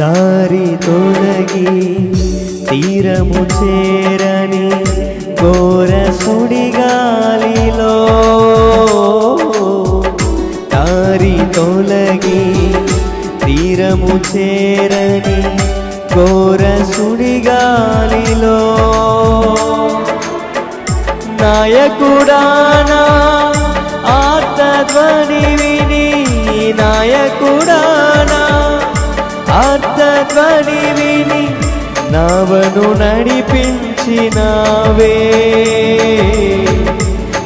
దారి తొలగి తీరము చేరని ఘోర సుడిగాలిలో దారి తొలగి తీరము చేరని ఘోర సుడిగాలిలో నాయకుడానా ఆర్తధ్వని విని నాయకుడా ఆర్తధ్వని విని నవను నడిపించినావే.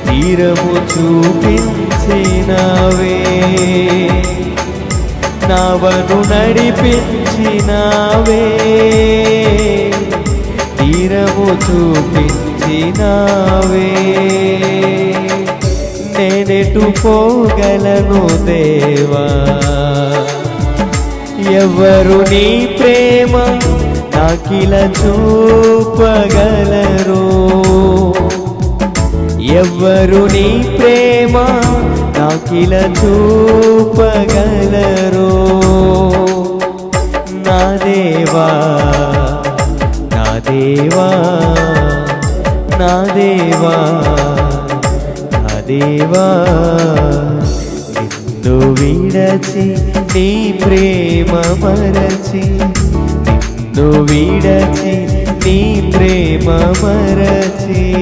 తీరము చూపించినావే. నవను నడిపించినావే. తీరము చూపించినావే. నేనెటు పోగలను దేవా. ఎవరు నీ ప్రేమ నాకిల చూపగలరు? ఎవరు నీ ప్రేమ నాకిల చూపగలరు? నా దేవా నా దేవా నా దేవా నా దేవా. నిన్ను విడచి నీ ప్రేమ మరచి. నిన్ను విడచి నీ ప్రేమ మరచి.